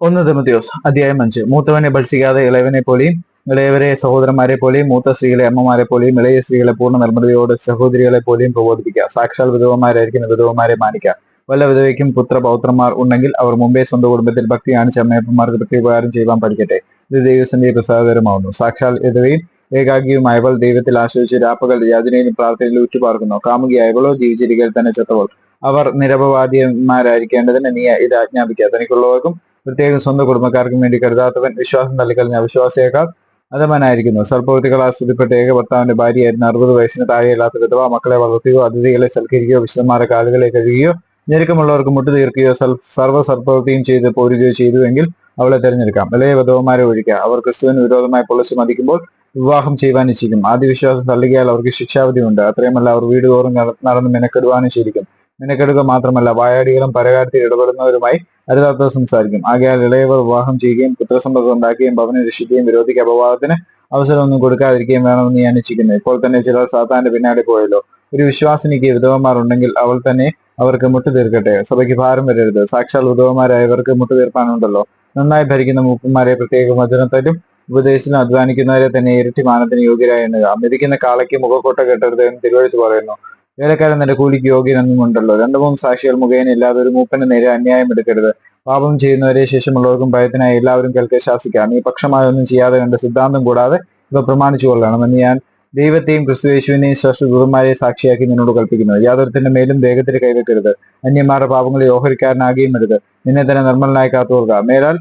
ഒന്ന് തിമത്തിയോസ് അധ്യായം അഞ്ച്. മൂത്തവനെ ഭക്ഷിക്കാതെ ഇളയവനെ പോലെയും ഇളയവരെ സഹോദരന്മാരെ പോലെയും മൂത്ത സ്ത്രീകളെ അമ്മമാരെ പോലെയും ഇളയ സ്ത്രീകളെ പൂർണ നിർമ്മതിയോട് സഹോദരികളെ പോലെയും പ്രബോധിപ്പിക്കുക. സാക്ഷാൽ വിധവമാരായിരിക്കുന്ന വിധവമാരെ മാനിക്കുക. വല്ല വിധവയ്ക്കും പുത്ര പൗത്രന്മാർ ഉണ്ടെങ്കിൽ അവർ മുമ്പേ സ്വന്തം കുടുംബത്തിൽ ഭക്തി കാണിച്ച അമ്മയപ്പന്മാർക്ക് പ്രത്യുപകാരം ചെയ്യുവാൻ പഠിക്കട്ടെ. ഇത് ദൈവസന്ധി പ്രസാദകരമാവുന്നു. സാക്ഷാൽ വിധവയും ഏകാഗിയുമായവൾ ദൈവത്തിൽ ആശ്രയിച്ച് രാപ്പകൽ യാതനയിലും പ്രാർത്ഥനയിലും ഉറ്റുപാർക്കുന്നു. കാമുകിയായവളോ ജീവിച്ചിരിക്കൽ തന്നെ ചത്തവൾ. അവർ നിരപവാദിയന്മാരായിരിക്കേണ്ടതിന് നീ ഇത് ആജ്ഞാപിക്കുക. തനിക്കുള്ളവർക്കും പ്രത്യേകം സ്വന്തം കുടുംബക്കാർക്കും വേണ്ടി കരുതാത്തവൻ വിശ്വാസം തള്ളിക്കളഞ്ഞ അവിശ്വാസിയേക്കാൾ അധമനായിരിക്കുന്നു. സർപ്പവൃത്തികൾ ആസ്വദിപ്പെട്ട ഏക ഭർത്താവിന്റെ ഭാര്യയായിരുന്ന അറുപത് വയസ്സിന് താഴെയല്ലാത്ത വിധവ മക്കളെ വളർത്തുകയോ അതിഥികളെ സൽക്കരിക്കുകയോ വിശുദ്ധന്മാരെ കാലുകളെ കഴുകുകയോ ഞെരുക്കമുള്ളവർക്ക് മുട്ടു തീർക്കുകയോ സർവ സർപ്പവൃത്തിയും ചെയ്ത് പോരുകയോ ചെയ്തുവെങ്കിൽ അവളെ തെരഞ്ഞെടുക്കാം. ഇളയ വധവമാരെ ഒഴിക്കുക അവർ ക്രിസ്തുവിന് വിരോധമായി പൊളിച്ചു മതിക്കുമ്പോൾ വിവാഹം ചെയ്യുവാൻ ഇച്ഛിക്കും ആദ്യ വിശ്വാസം തള്ളുകയാൽ അവർക്ക് ശിക്ഷാവിധിയുണ്ട്. അത്രയുമല്ല അവർ വീട് തോറും നട- നടന്ന് മെനക്കെടുവാനും ശീലിക്കും മെനക്കെടുക മാത്രമല്ല വായാടികളും പരകാട്ടി ഇടപെടുന്നവരുമായി അരുതാത്ത സംസാരിക്കും. ആകയാൽ ഇളയവർ വിവാഹം ചെയ്യുകയും പുത്രസമ്പത്ത് ഉണ്ടാക്കുകയും ഭവനം രക്ഷിക്കുകയും വിരോധിക്ക് അപവാദത്തിന് അവസരമൊന്നും കൊടുക്കാതിരിക്കുകയും വേണമെന്ന് ഞാൻ ഇച്ഛിക്കുന്നു ഇപ്പോൾ തന്നെ ചിലർ സാത്താന്റെ പിന്നാലെ പോയല്ലോ. ഒരു വിശ്വാസിനിക്ക് വിധവമാർ ഉണ്ടെങ്കിൽ അവൾ തന്നെ അവർക്ക് മുട്ടു തീർക്കട്ടെ സഭയ്ക്ക് ഭാരം വരരുത്. സാക്ഷാൽ വിധവമാരായവർക്ക് മുട്ടു തീർപ്പാനുണ്ടല്ലോ നന്നായി ഭരിക്കുന്ന മൂപ്പന്മാരെ പ്രത്യേക വചനത്തിലും ഉപദേശത്തിനും അധ്വാനിക്കുന്നവരെ തന്നെ ഇരട്ടി മാനത്തിന് യോഗ്യരായി എണ്ണുക. മെതിക്കുന്ന കാളയ്ക്ക് മുഖക്കോട്ട കെട്ടരുത് എന്ന് തിരുവഴുത്ത് പറയുന്നു. വേലക്കാരൻ തന്റെ കൂലിക്ക് യോഗ്യനെന്നുമുണ്ടല്ലോ രണ്ടു മൂന്ന് സാക്ഷികൾ മുഖേന ഇല്ലാതെ ഒരു മൂപ്പന് നേരെ അന്യായം എടുക്കരുത്. പാപം ചെയ്യുന്നവരെ ശേഷമുള്ളവർക്കും ഭയത്തിനായി എല്ലാവരും കേൾക്കെ ശാസിക്കാം. ഈ പക്ഷമായി ഒന്നും ചെയ്യാതെ കണ്ട സിദ്ധാന്തം കൂടാതെ ഇവ പ്രമാണിച്ചു കൊള്ളണമെന്ന് ഞാൻ ദൈവത്തെയും ക്രിസ്തുയേശുവിനെയും ശ്രേഷ്ഠ ദൂതന്മാരെ സാക്ഷിയാക്കി നിന്നോട് കൽപ്പിക്കുന്നു. യാതൊരുത്തിന്റെ മേലും ദേഹത്തിന് കൈവെക്കരുത് അന്യന്മാരുടെ പാപങ്ങളെ ഓഹരിക്കാരനാകുകയും വരുത് നിന്നെ തന്നെ നിർമ്മലനായി കാത്തുകൊള്ളുക. മേലാൽ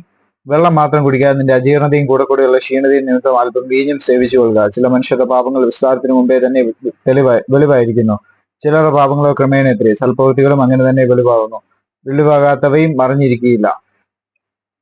വെള്ളം മാത്രം കുടിക്കാതെ നിന്റെ അജീർണതയും കൂടെ കൂടെയുള്ള ക്ഷീണതയും നിമിത്തം അല്പം വീഞ്ഞും സേവിച്ചു കൊള്ളുക. ചില മനുഷ്യരുടെ പാപങ്ങൾ വിസ്താരത്തിന് മുമ്പേ തന്നെ തെളിവായി വെളിവായിരിക്കുന്നു. ചിലരുടെ പാപങ്ങളോ ക്രമേണ എത്രേ. സൽപ്രവൃത്തികളും അങ്ങനെ തന്നെ വെളിവാകുന്നു. വെളിവാകാത്തവയും മറിഞ്ഞിരിക്കുകയില്ല.